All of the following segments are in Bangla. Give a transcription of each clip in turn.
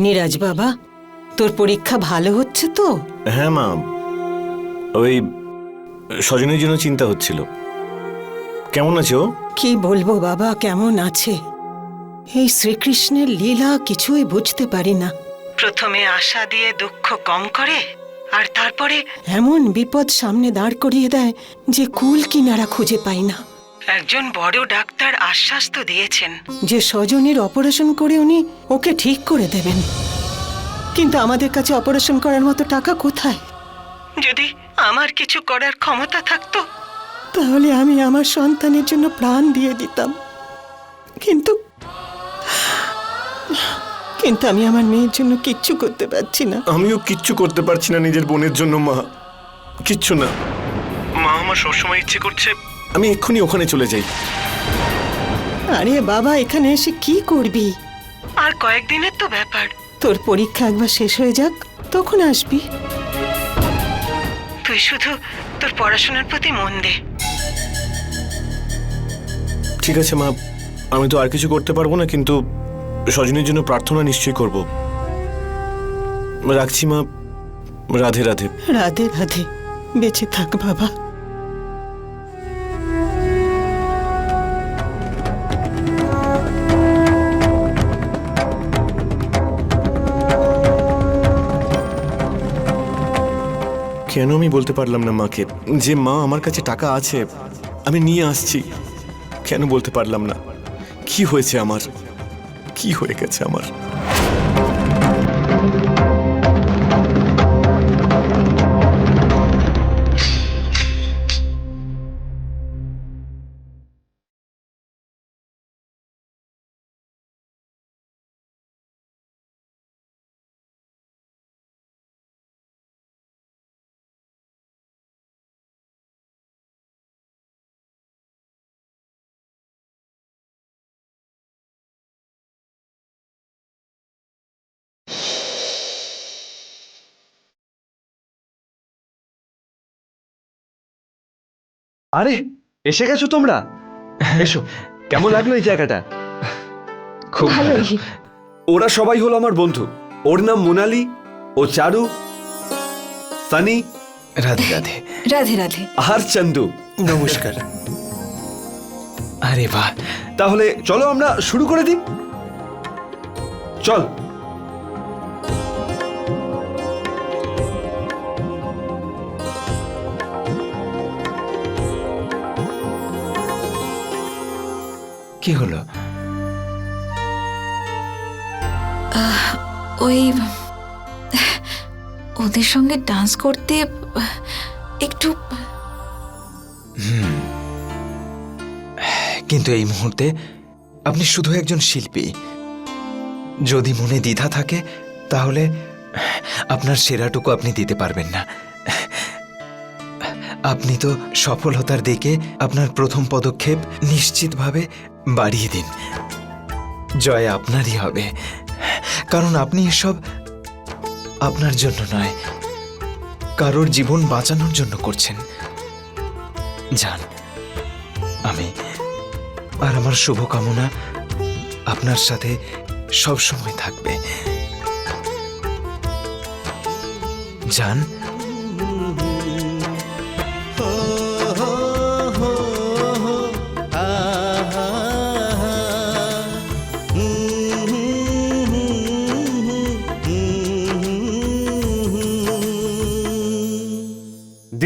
নীরাজ বাবা তোর পরীক্ষা ভালো হচ্ছে তো? হ্যাঁ মা ওই স্বজনের জন্য চিন্তা হচ্ছিল। কেমন আছো কি বলব বাবা কেমন আছে? এই শ্রীকৃষ্ণের লীলা কিছুই বুঝতে পারি না। প্রথমে আশা দিয়ে দুঃখ কম করে আর তারপরে এমন বিপদ সামনে দাঁড় করিয়ে দেয় যে কুল কিনারা খুঁজে পাই না। একজন বড় ডাক্তার আশ্বাস তো দিয়েছেন। যে স্বজনের অপারেশন করে উনি ওকে ঠিক করে দেবেন। কিন্তু আমাদের কাছে অপারেশন করার মতো টাকা কোথায়? যদি আমার কিছু করার ক্ষমতা থাকতো? তাহলে আমি আমার সন্তানের জন্য প্রাণ দিয়ে দিতাম। কিন্তু কিন্তু আমি আমার মেয়ের জন্য কিচ্ছু করতে পারছি না। আমিও কিচ্ছু করতে পারছি না নিজের বোনের জন্য মা। কিচ্ছু না। মা আমার সবসময় ইচ্ছে করছে আমি এক্ষুনি ওখানে চলে যাই। আরে বাবা এখানে এসে কি করবি? আর কয়েকদিনের তো ব্যাপার। তোর পরীক্ষা একবার শেষ হয়ে যাক তখন আসবি। তুই শুধু তোর পড়াশোনার প্রতি মন দে। ঠিক আছে মা। আমি তো আর কিছু করতে পারব না কিন্তু স্বজনের জন্য প্রার্থনা নিশ্চয়ই করব। রাখছি মা। রাধে রাধে। রাধে রাধে। বেঁচে থাক বাবা। কেন আমি বলতে পারলাম না মাকে? যে মা আমার কাছে টাকা আছে, আমি নিয়ে আসছি। কেন বলতে পারলাম না? কি হয়েছে আমার? কি হয়ে গেছে আমার? আরে এসে গেছো তোমরা? এসো কেমন লাগল এই জায়গাটা? খুব ভালো ওরা সবাই হলো আমার বন্ধু। ওর নাম মোনালি ও চারু সানি রাধে রাধে। রাধে রাধে। আর চন্দু। নমস্কার। আরে বাহ। তাহলে চলো আমরা শুরু করে দিই। চল। কি হলো? ওই ওদের সঙ্গে ডান্স করতে একটু কিন্তু এই মুহূর্তে আপনি শুধু একজন শিল্পী। যদি মনে দ্বিধা থাকে তাহলে আপনার সেরাটুকু আপনি দিতে পারবেন না। আপনি তো সফলতার দিকে আপনার প্রথম পদক্ষেপ নিশ্চিতভাবে বাড়িয়ে দিন। জয় আপনারই হবে। কারণ আপনি এসব আপনার জন্য নয়, কারোর জীবন বাঁচানোর জন্য করছেন। যান, আমি আর আমার শুভকামনা আপনার সাথে সব সময় থাকবে। যান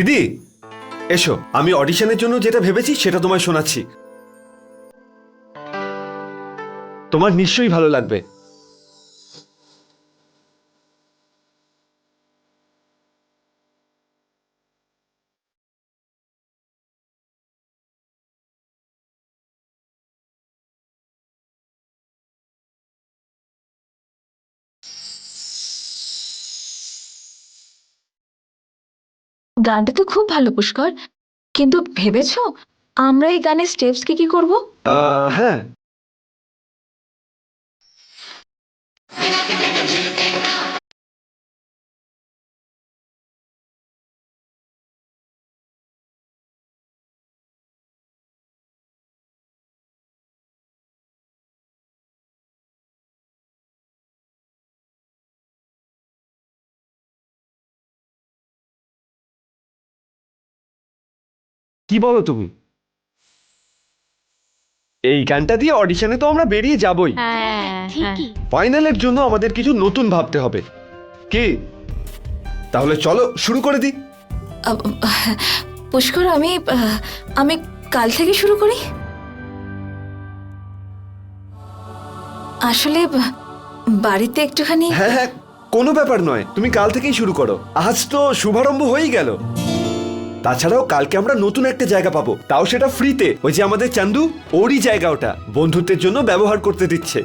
দিদি এসো। আমি অডিশনের জন্য যেটা ভেবেছি সেটা তোমায় শোনাচ্ছি। তোমার নিশ্চয়ই ভালো লাগবে। গানটা তো খুব ভালো, পুষ্কর। কিন্তু ভেবেছো আমরা এই গানের স্টেপস কি কি করব? হ্যাঁ। কি বলো তুমি? এই গানটা দিয়ে অডিশনে তো আমরা বেরিয়ে যাবই। ঠিকই। ফাইনালের জন্য আমাদের কিছু নতুন ভাবতে হবে। কি? তাহলে চলো শুরু করে দিই। পুষ্কর আমি আমি কাল থেকে শুরু করি? আসলে বাড়িতে একটুখানি হ্যাঁ হ্যাঁ কোনো ব্যাপার নয়। তুমি কাল থেকেই শুরু করো। আজ তো শুভারম্ভ হয়েই গেল। তাছাড়াও কালকে আমরা নতুন একটা জায়গা পাবো। তাও সেটা ফ্রিতে ওই যে আমাদের চান্দু, ওরই জায়গা ওটা। বন্ধুত্বের জন্য ব্যবহার করতে দিচ্ছে।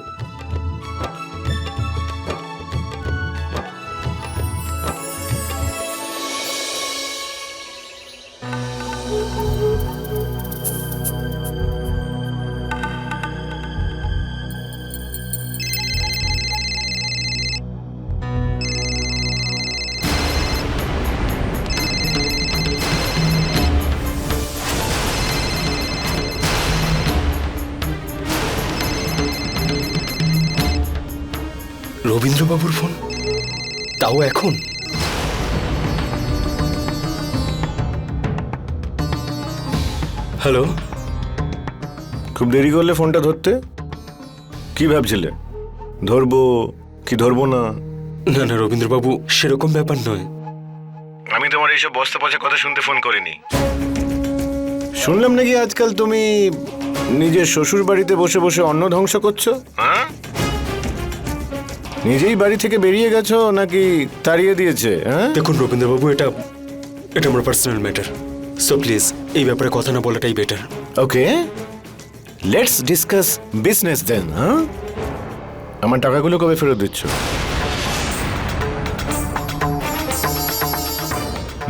রবীন্দ্রবাবুর ফোন? তাও এখন? হ্যালো? খুব দেরি করলে ফোনটা ধরতে? কি ভাবছিলে? ধরবো কি ধরবো না? না না রবীন্দ্রবাবু সেরকম ব্যাপার নয়। আমি তোমার এইসব বস্তা পচা কথা শুনতে ফোন করিনি। শুনলাম নাকি আজকাল তুমি নিজের শ্বশুর বাড়িতে বসে বসে অন্ন ধ্বংস করছ? হ্যাঁ? নিজেই বাড়ি থেকে বেরিয়ে গেছো নাকি তাড়িয়ে দিয়েছে হ্যাঁ? দেখুন রবীন্দ্রবাবু এটা এটা আমার পার্সোনাল ম্যাটার সো প্লিজ এই ব্যাপারে কথা না বলাটাই better okay let's discuss business then হ্যাঁ আমার টাকাগুলো কবে ফেরত দিচ্ছ?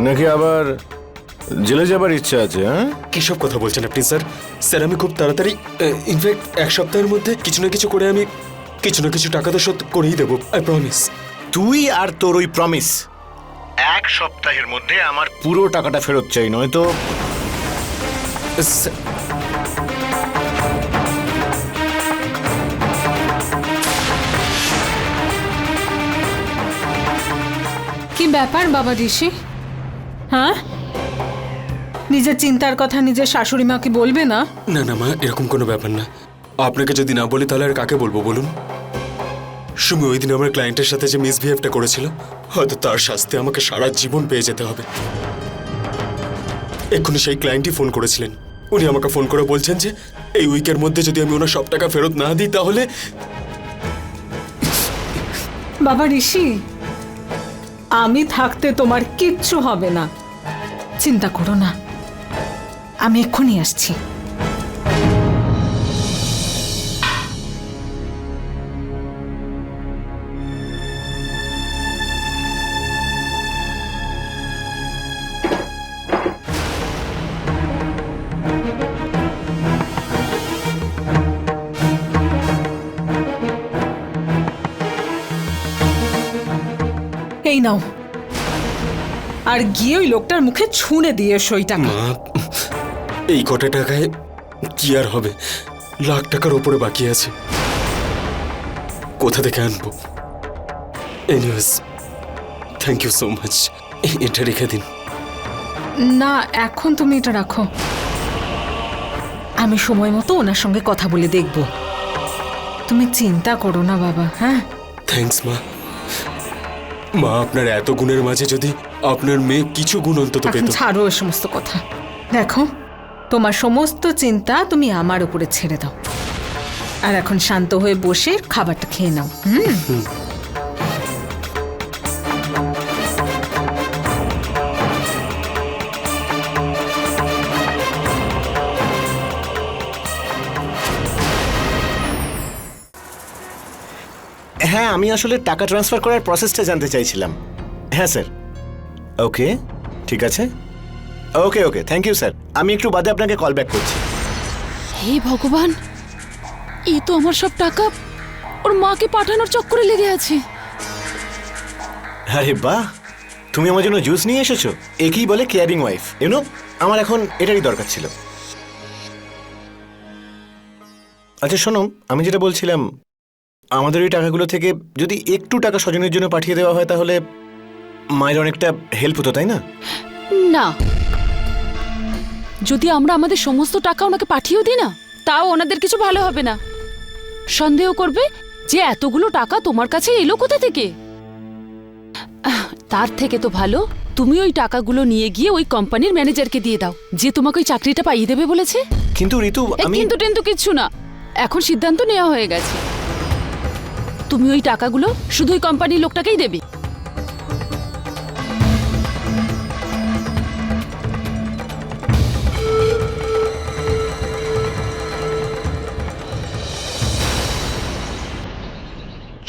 নাকি আবার জেলে যাবার ইচ্ছা আছে হ্যাঁ? কি সব কথা বলছেন আপনি স্যার? স্যার আমি খুব তাড়াতাড়ি ইনফ্যাক্ট এক সপ্তাহের মধ্যে কিছু না কিছু করে আমি কিছু না কিছু টাকা তো শোধ করেই দেবো আই প্রমিস তুই আর তোর ওই প্রমিস এক সপ্তাহের মধ্যে আমার পুরো টাকাটা ফেরত চাই নয়তো কি ব্যাপার বাবা ঋষি? হ্যাঁ? নিজের চিন্তার কথা নিজের শাশুড়ি মাকে বলবে না? না না মা এরকম কোনো ব্যাপার না। আপনাকে যদি না বলি তাহলে আর কাকে বলব বলুন? সুমি ওই দিন আমার ক্লায়েন্টের সাথে যে মিসবিহেভটা করেছিল, হয়তো তার শাস্তি আমাকে সারা জীবন পেয়ে যেতে হবে। এক্ষুনি সেই ক্লায়েন্টই ফোন করেছিলেন। উনি আমাকে ফোন করে বলছেন যে, এই উইকের মধ্যে যদি আমি ওনার সব টাকা ফেরত না দিই তাহলে বাবা ঋষি, আমি থাকতে তোমার কিচ্ছু হবে না। চিন্তা করো না। আমি এক্ষুনি আসছি। এই নাও। আর গিয়ে ওই লোকটার মুখে ছুঁড়ে দিয়ে এসো ওই টাকা। মা এই কটা টাকায় কি আর হবে? লাখ টাকার উপরে বাকি আছে। কোথা থেকে আনব? Anyways thank you so much এটা রেখে দিন। না এখন তুমি এটা রাখো। আমি সময় মতো ওনার সঙ্গে কথা বলে দেখব। তুমি চিন্তা করো না বাবা হ্যাঁ? থ্যাংকস মা। মা আপনার এত গুণের মাঝে যদি আপনার মেয়ে কিছু গুণ অন্তত পেত। ছাড়ো এ সমস্ত কথা। দেখো তোমার সমস্ত চিন্তা তুমি আমার উপরে ছেড়ে দাও। আর এখন শান্ত হয়ে বসে খাবারটা খেয়ে নাও হুম। আমি আসলে টাকা ট্রান্সফার করার প্রসেসটা জানতে চাইছিলাম। হ্যাঁ স্যার ওকে ঠিক আছে। Okay okay thank you sir আমি একটু বাদে আপনাকে কল ব্যাক করছি। হে ভগবান এ তো আমার সব টাকা। ওর মাকে পাঠানোর চক্করে লেগে আছে। আরে বাহ! তুমি আমার জন্য জুস নিয়ে এসেছ? একেই বলে কেয়ারিং ওয়াইফ ইউনো আমার এখন এটারই দরকার ছিল। আচ্ছা শোনো আমি যেটা বলছিলাম আমাদের ওই টাকাগুলো থেকে যদি একটু টাকা স্বজনের জন্য পাঠিয়ে দেওয়া হয় তাহলে মায়ের অনেকটা হেল্প হতো তাই না? না। যদি আমরা আমাদের সমস্ত টাকা ওনাকে পাঠিয়েও দিই না তাও ওনাদের কিছু ভালো হবে না। সন্দেহ করবে যে এতগুলো টাকা তোমার কাছে এলো কোথা থেকে? তার থেকে তো ভালো তুমি ওই টাকাগুলো নিয়ে গিয়ে ওই কোম্পানির ম্যানেজারকে দিয়ে দাও যে তোমাকে ওই চাকরিটা পাইয়ে দেবে বলেছে। কিন্তু ঋতু আমি কিন্তু টেন্তু কিচ্ছু না। এখন সিদ্ধান্ত নেওয়া হয়ে গেছে। তুমি ওই টাকাগুলো শুধু ওই কোম্পানির লোকটাকেই দেবে।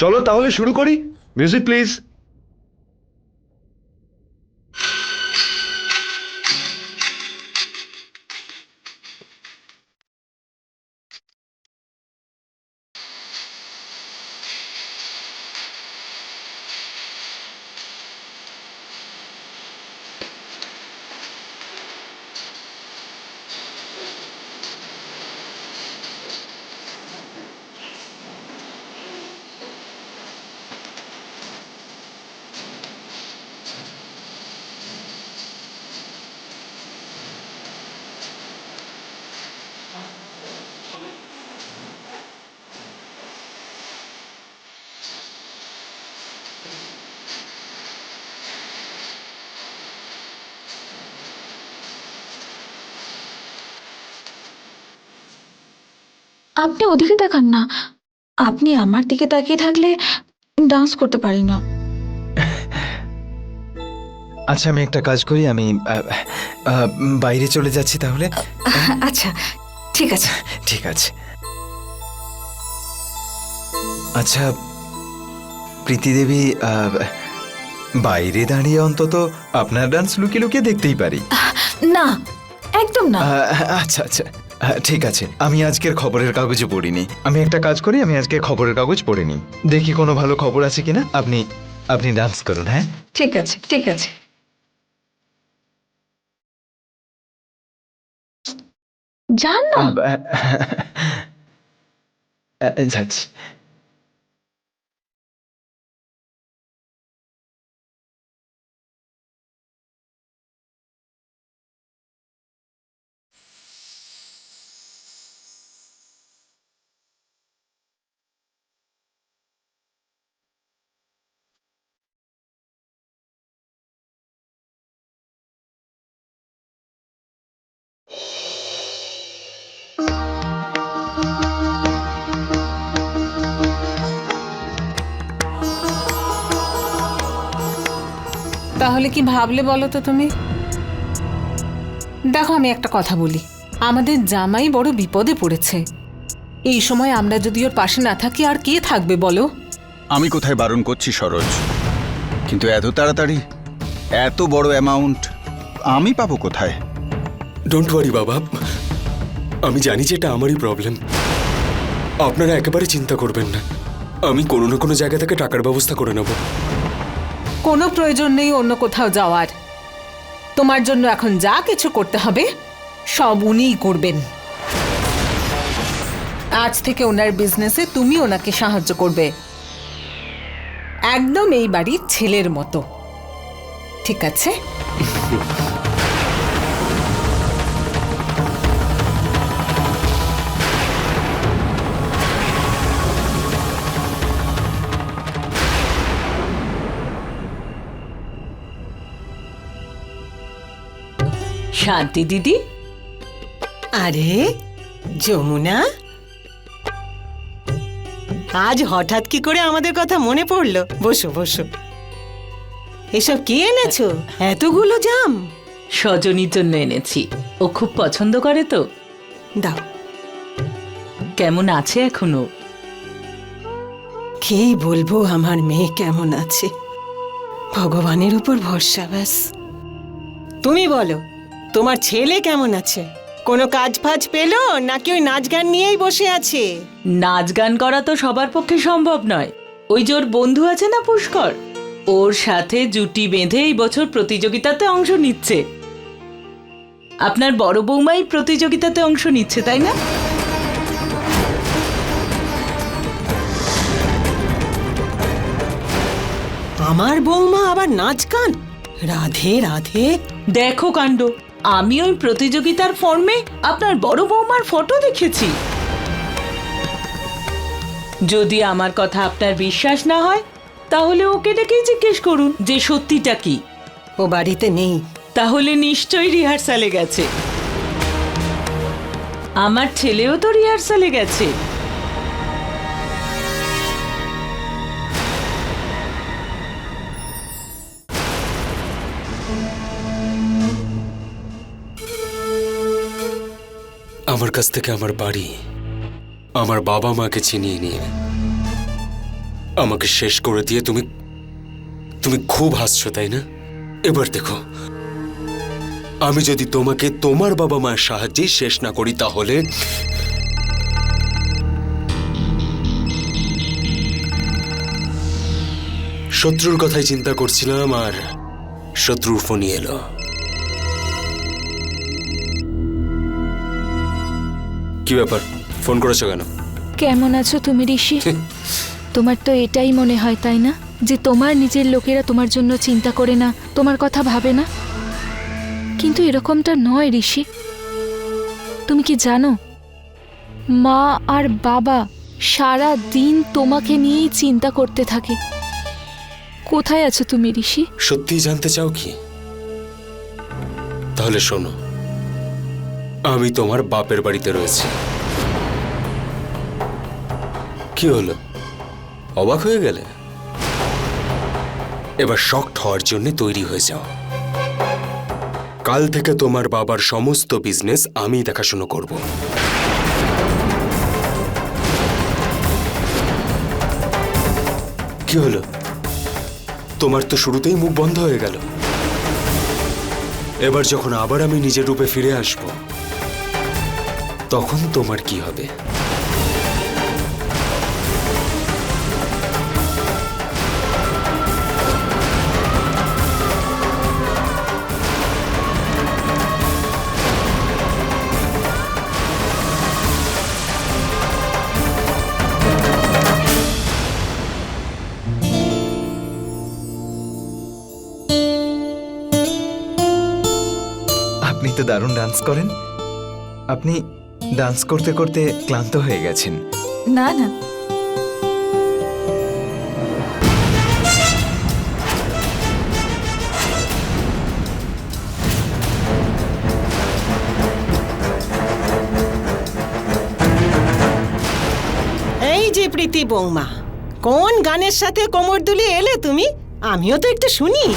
চলো তাহলে শুরু করি। মিউজিক প্লিজ আপনি ওদিকে দেখান না। আপনি আমার দিকে তাকিয়ে থাকলে ডান্স করতে পারি না। আচ্ছা আমি একটা কাজ করি আমি বাইরে চলে যাচ্ছি তাহলে। আচ্ছা ঠিক আছে। ঠিক আছে। আচ্ছা প্রীতি দেবী বাইরে দাঁড়িয়ে অন্তত আপনার ডান্স লুকিয়ে লুকিয়ে দেখতেই পারি। না একদম না। আচ্ছা আচ্ছা। আহ, ঠিক আছে। আমি আজকের খবরের কাগজে পড়িনি। আমি একটা কাজ করি আমি আজকে খবরের কাগজ পড়িনি দেখি কোনো ভালো খবর আছে কিনা। আপনি আপনি ডান্স করুন হ্যাঁ? ঠিক আছে ঠিক আছে। জান না। আহ, আহ, যাচ্ছি। তাহলে কি ভাবলে বলো তো তুমি? দেখো আমি একটা কথা বলি। আমাদের জামাই বড় বিপদে পড়েছে। এই সময় আমরা যদি ওর পাশে না থাকি আর কে থাকবে বলো? আমি কোথায় বারণ করছি সরোজ? কিন্তু এত তাড়াতাড়ি এত বড় অ্যামাউন্ট আমি পাবো কোথায়? ডোন্ট ওয়ারি বাবা। আমি জানি যে এটা আমারই প্রবলেম আপনারা একেবারে চিন্তা করবেন না। আমি কোনো না কোনো জায়গা থেকে টাকার ব্যবস্থা করে নেব। কোনো প্রয়োজন নেই অন্য কোথাও যাওয়ার। তোমার জন্য এখন যা কিছু করতে হবে, সব উনিই করবেন। আজ থেকে ওনার বিজনেসে তুমি ওনাকে সাহায্য করবে। একদম এই বাড়ির ছেলের মতো। ঠিক আছে? শান্তি দিদি। আরে যমুনা? আজ হঠাৎ কি করে আমাদের কথা মনে পড়ল? বসো বসো। এসব কি এনেছো? এতগুলো জাম? সজনীর জন্য এনেছি। ও খুব পছন্দ করে তো। দাও। কেমন আছে এখনও? কে বলব আমার মেয়ে কেমন আছে? ভগবানের উপর ভরসা ব্যাস। তুমি বলো তোমার ছেলে কেমন আছে? কোনো কাজ ফাজ পেল? নাকি ওই নাচ গান নিয়েই বসে আছে? নাচ গান করা তো সবার পক্ষে সম্ভব নয়। ওই যে ওর বন্ধু আছে না পুষ্কর? ওর সাথে জুটি বেঁধে এই বছর প্রতিযোগিতাতে অংশ নিচ্ছে। আপনার বড় বৌমাই প্রতিযোগিতাতে অংশ নিচ্ছে তাই না? আমার বৌমা আবার নাচ গান? রাধে রাধে। দেখো কাণ্ড। আমি ওই প্রতিযোগিতার ফর্মে আপনার বড় বৌমার ফটো দেখেছি। যদি আমার কথা আপনার বিশ্বাস না হয় তাহলে ওকে ডেকেই জিজ্ঞেস করুন যে সত্যিটা কি। ও বাড়িতে নেই। তাহলে নিশ্চয়ই রিহার্সালে গেছে। আমার ছেলেও তো রিহার্সালে গেছে। আমার কাছ থেকে আমার বাড়ি, আমার বাবা মাকে চিনিয়ে নিয়ে আমাকে শেষ করে দিয়ে তুমি তুমি খুব হাসছো, তাই না? এবার দেখো, আমি যদি তোমাকে তোমার বাবা মায়ের সাহায্যে শেষ না করি তাহলে, শত্রুর কথাই চিন্তা করছিলাম আর শত্রুর ফোনই এলো। কি ব্যাপার? ফোন করেছ কেন? কেমন আছো তুমি ঋষি? তোমার তো এটাই মনে হয় তাই না? যে তোমার নিজের লোকেরা তোমার জন্য চিন্তা করে না তোমার কথা ভাবে না? কিন্তু এরকমটা নয় ঋষি। তুমি কি জানো? মা আর বাবা সারা দিন তোমাকে নিয়েই চিন্তা করতে থাকে। কোথায় আছো তুমি ঋষি? সত্যি জানতে চাও কি? তাহলে শোনো। আমি তোমার বাপের বাড়িতে রয়েছি। কি হলো? অবাক হয়ে গেলে? এবার শক্ট হওয়ার জন্য তৈরি হয়ে যাও। কাল থেকে তোমার বাবার সমস্ত বিজনেস আমি দেখাশুনো করব। কি হলো? তোমার তো শুরুতেই মুখ বন্ধ হয়ে গেল। এবার যখন আবার আমি নিজের রূপে ফিরে আসব তখন তোমার কি হবে? আপনি তো দারুণ ডান্স করেন। আপনি ডান্স করতে করতে ক্লান্ত হয়ে গেছেন। না না। এই যে প্রীতি বৌমা কোন গানের সাথে কোমর দুলিয়ে এলে তুমি? আমিও তো একটু শুনি।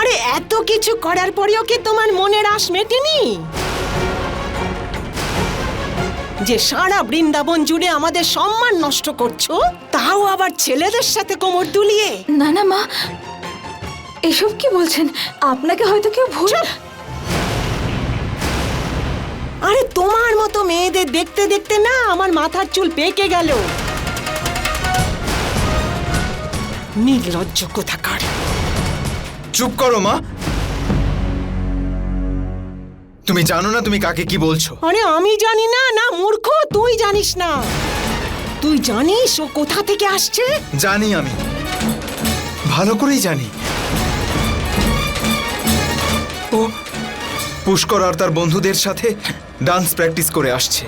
আরে এত কিছু করার পরেও কি তোমার মনের আশ মেটেনি? যে সারা বৃন্দাবন জুড়ে আমাদের সম্মান নষ্ট করছ তাও আবার ছেলেদের সাথে কোমর দুলিয়ে? না না মা। এসব কি বলছেন? আপনাকে হয়তো কেউ ভুল আরে তোমার মতো মেয়েদের দেখতে দেখতে না আমার মাথার চুল পেকে গেল। নির্লজ্জ কোথাকার। চুপ করো মা। তুমি জানো না তুমি কাকে কি বলছো? আরে আমি জানি না না মূর্খ তুই জানিস না। তুই জানিস ও কোথা থেকে আসছে? জানি আমি। ভালো করেই জানি। ও পুষ্কর আর তার বন্ধুদের সাথে ডান্স প্র্যাকটিস করে আসছে।